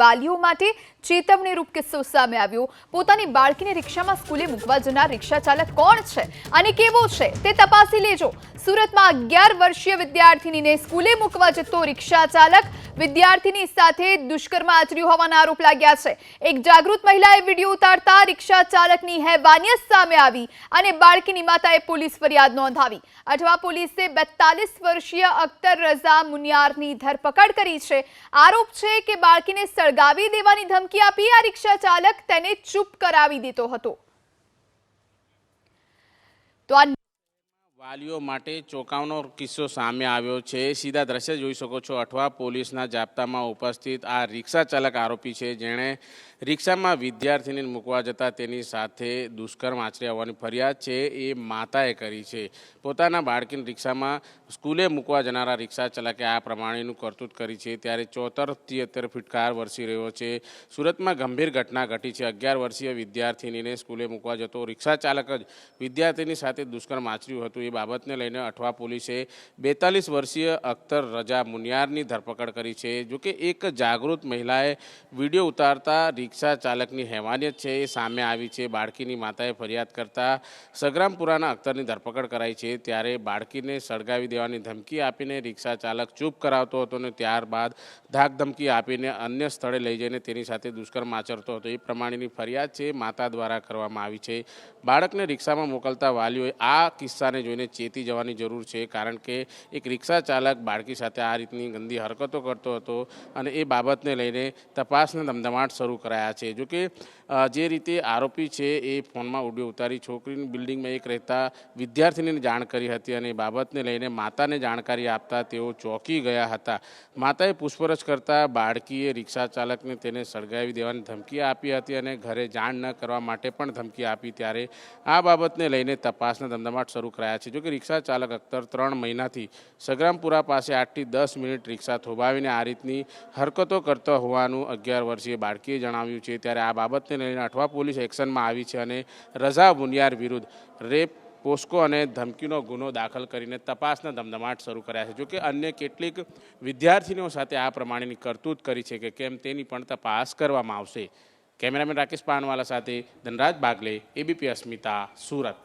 વાલીઓ માટે ચેતવણીરૂપ કિસ્સો સામે આવ્યો. પોતાની બાળકીને રિક્ષામાં સ્કૂલે મૂકવા જનાર રિક્ષા ચાલક કોણ છે અને કેવો છે તે તપાસી લેજો. સુરતમાં અગિયાર વર્ષીય વિદ્યાર્થીનીને સ્કૂલે મૂકવા જતો રિક્ષા ચાલક વિદ્યાર્થીની સાથે દુષ્કર્મ આચર્યું હોવાના આરોપ લાગ્યા છે. એક જાગૃત મહિલાએ વીડિયો ઉતારતા રિક્ષા ચાલકની હેવાનિયત સામે આવી અને બાળકીની માતાએ પોલીસ ફરિયાદ નોંધાવી. અઠવા પોલીસે બેતાલીસ વર્ષીય અખ્તર રઝા મુનિયારની ધરપકડ કરી છે. આરોપ છે કે બાળકીને સળગાવી દેવાની ધમકી આપી આ રિક્ષા ચાલક તેને ચૂપ કરાવી દેતો હતો. તો વાલીઓ માટે ચોંકાવનો કિસ્સો સામે આવ્યો છે. સીધા દ્રશ્ય જોઈ શકો છો. અઠવા પોલીસના જાપ્તામાં ઉપસ્થિત આ રિક્ષા ચાલક આરોપી છે. જેણે રિક્ષામાં વિદ્યાર્થીને મૂકવા જતાં તેની સાથે દુષ્કર્મ આચર્યા હોવાની ફરિયાદ છે. એ માતાએ કરી છે. પોતાના બાળકીને રિક્ષામાં સ્કૂલે મૂકવા જનારા રિક્ષા ચાલકે આ પ્રમાણેનું કરતૂત કરી છે. ત્યારે ચોતર અત્યારે ફિટકાર વરસી રહ્યો છે. સુરતમાં ગંભીર ઘટના ઘટી છે. અગિયાર વર્ષીય વિદ્યાર્થીનીને સ્કૂલે મૂકવા જતો રિક્ષા ચાલક જ વિદ્યાર્થીની સાથે દુષ્કર્મ આચર્યું હતું. એ બાબતને લઈને અઠવા પોલીસે બેતાલીસ વર્ષીય અખ્તર રજા મુનિયારની ધરપકડ કરી છે. જોકે એક જાગૃત મહિલાએ વીડિયો ઉતારતા રિક્ષા ચાલકની હેવાનિયત છે એ સામે આવી છે. બાળકીની માતાએ ફરિયાદ કરતા સગરામપુરાના અખ્તરની ધરપકડ કરાઈ છે. ત્યારે બાળકીને સળગાવી દેવાની ધમકી આપીને રિક્ષા ચાલક ચૂપ કરાવતો હતો અને ત્યારબાદ ધાક ધમકી આપીને અન્ય સ્થળે લઈ જઈને તેની સાથે દુષ્કર્મ આચરતો હતો. એ પ્રમાણેની ફરિયાદ છે માતા દ્વારા કરવામાં આવી છે. બાળકને રિક્ષામાં મોકલતા વાલીઓએ આ કિસ્સાને જોઈને ચેતી જવાની જરૂર છે, કારણ કે એક રિક્ષા ચાલક બાળકી સાથે આ રીતની ગંદી હરકતો કરતો હતો અને એ બાબતને લઈને તપાસના ધમધમાટ શરૂ કરાયા છે. જોકે જે રીતે આરોપી છે એ ફોનમાં ઓડિયો ઉતારી છોકરીની બિલ્ડિંગમાં એક રહેતા વિદ્યાર્થીનીને જાણ કરી હતી અને એ બાબતને લઈને માતાને જાણકારી આપતા તેઓ ચોંકી ગયા હતા. માતાએ પૂછપરછ કરતા બાળકીએ રિક્ષા ચાલકને તેને સળગાવી દેવાની ધમકી આપી હતી અને ઘરે જાણ ન કરવા માટે પણ ધમકી આપી. ત્યારે આ બાબતને લઈને તપાસના ધમધમાટ શરૂ કરાયા છે જોકે રિક્ષા ચાલક અખ્તર ત્રણ મહિનાથી સગ્રામપુરા પાસે આઠથી દસ મિનિટ રિક્ષા થોભાવીને આ રીતની હરકતો કરતો હોવાનું અગિયાર વર્ષીય બાળકીએ જણાવ્યું છે. ત્યારે આ બાબતને લઈને અઠવા પોલીસ એક્શનમાં આવી છે અને રઝા બુનિયાર વિરુદ્ધ રેપ, પોસ્કો અને ધમકીનો ગુનો દાખલ કરીને તપાસના ધમધમાટ શરૂ કર્યા છે. જોકે અન્ય કેટલીક વિદ્યાર્થીનીઓ સાથે આ પ્રમાણેની કરતૂત કરી છે કે કેમ તેની પણ તપાસ કરવામાં આવશે. કેમેરામેન રાકેશ પાનવાલા સાથે ધનરાજ બાગલે, એબીપી અસ્મિતા, સુરત.